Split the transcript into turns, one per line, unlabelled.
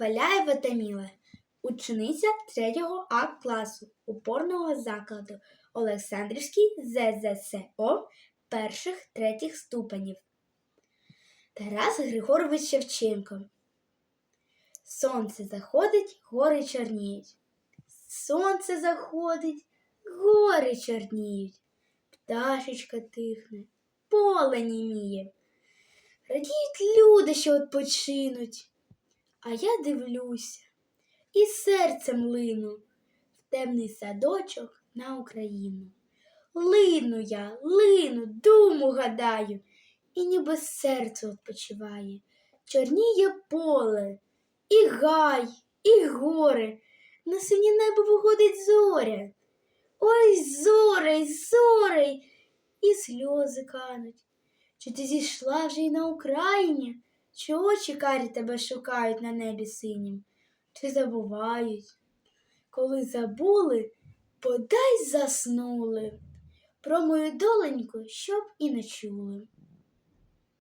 Валяєва Таміла, учениця 3 А класу опорного закладу Олександрівський ЗЗСО перших третіх ступенів. Тарас Григорович Шевченко. Сонце заходить, гори чорніють. Сонце заходить, гори чорніють. Пташечка тихне, поле німіє. Радіють люди, що відпочинуть. А я дивлюся і серцем лину в темний садочок на Україну. Лину я, лину, думу гадаю, і ніби серце відпочиває. Чорніє поле, і гай, і гори, на синє небо виходить зоря. Ой, зоре, зоре, і сльози кануть. Чи ти зійшла вже й на Україні? Чи очі карі тебе шукають на небі синім? Чи забувають? Коли забули, подай заснули. Про мою доленьку, щоб і не чули.